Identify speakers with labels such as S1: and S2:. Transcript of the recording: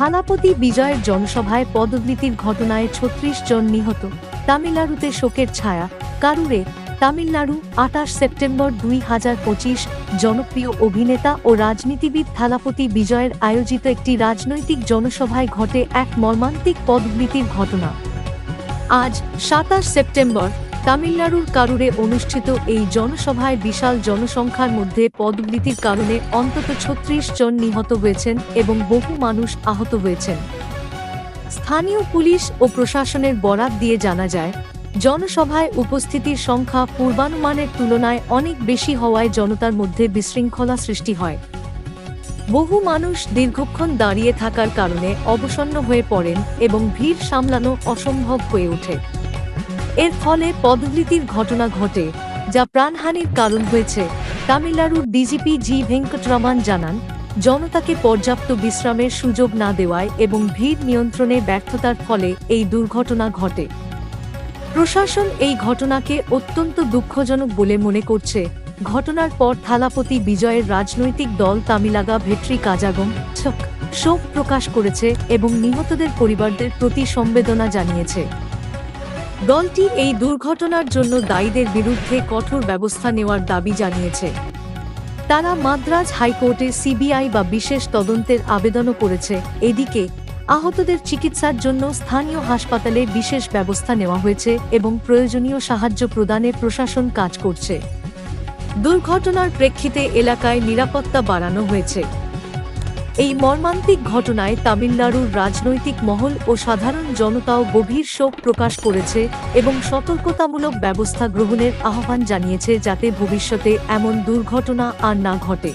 S1: থানাপতি বিজয়ের জনসভায় পদোন্নতির ঘটনায় ছত্রিশ জন নিহত। তামিলনাড়ুতে শোকের ছায়া। কারুরে, তামিলনাড়ু, আঠাশ সেপ্টেম্বর দুই হাজার পঁচিশ, জনপ্রিয় অভিনেতা ও রাজনীতিবিদ থালাপতি বিজয়ের আয়োজিত একটি রাজনৈতিক জনসভায় ঘটে এক মর্মান্তিক পদোন্নতির ঘটনা। আজ সাতাশ সেপ্টেম্বর তামিলনাড়ুর কারুরে অনুষ্ঠিত এই জনসভায় বিশাল জনসংখ্যার মধ্যে পদোন্নতির কারণে অন্তত ছত্রিশ জন নিহত হয়েছেন এবং বহু মানুষ আহত হয়েছেন। স্থানীয় পুলিশ ও প্রশাসনের বরাত দিয়ে জানা যায়, জনসভায় উপস্থিতির সংখ্যা পূর্বানুমানের তুলনায় অনেক বেশি হওয়ায় জনতার মধ্যে বিশৃঙ্খলা সৃষ্টি হয়। বহু মানুষ দীর্ঘক্ষণ দাঁড়িয়ে থাকার কারণে অবসন্ন হয়ে পড়েন এবং ভিড় সামলানো অসম্ভব হয়ে ওঠে। এর ফলে পদোন্নতির ঘটনা ঘটে, যা প্রাণহানির কারণ হয়েছে, তামিলনাড়ুর ডিজিপি জি ভেঙ্কটরমান জানান, জনতাকে পর্যাপ্ত বিশ্রামের সুযোগ না দেওয়ায় এবং ভিড় নিয়ন্ত্রণে ব্যর্থতার ফলে এই দুর্ঘটনা ঘটে। প্রশাসন এই ঘটনাকে অত্যন্ত দুঃখজনক বলে মনে করছে। ঘটনার পর থালাপতি বিজয়ের রাজনৈতিক দল তামিলাগা ভেট্রি কাজাগম শোক প্রকাশ করেছে এবং নিহতদের পরিবারদের প্রতি সমবেদনা জানিয়েছে। দলটি এই দুর্ঘটনার জন্য দায়ীদের বিরুদ্ধে কঠোর ব্যবস্থা নেওয়ার দাবি জানিয়েছে। তারা মাদ্রাজ হাইকোর্টে সিবিআই বা বিশেষ তদন্তের আবেদনও করেছে। এদিকে, আহতদের চিকিৎসার জন্য স্থানীয় হাসপাতালে বিশেষ ব্যবস্থা নেওয়া হয়েছে এবং প্রয়োজনীয় সাহায্য প্রদানে প্রশাসন কাজ করছে। দুর্ঘটনার প্রেক্ষিতে এলাকায় নিরাপত্তা বাড়ানো হয়েছে। এই মর্মান্তিক ঘটনায় তামিলনাড়ুর রাজনৈতিক মহল ও সাধারণ জনতাও গভীর শোক প্রকাশ করেছে এবং সতর্কতামূলক ব্যবস্থা গ্রহণের আহ্বান জানিয়েছে যাতে ভবিষ্যতে এমন দুর্ঘটনা আর না ঘটে।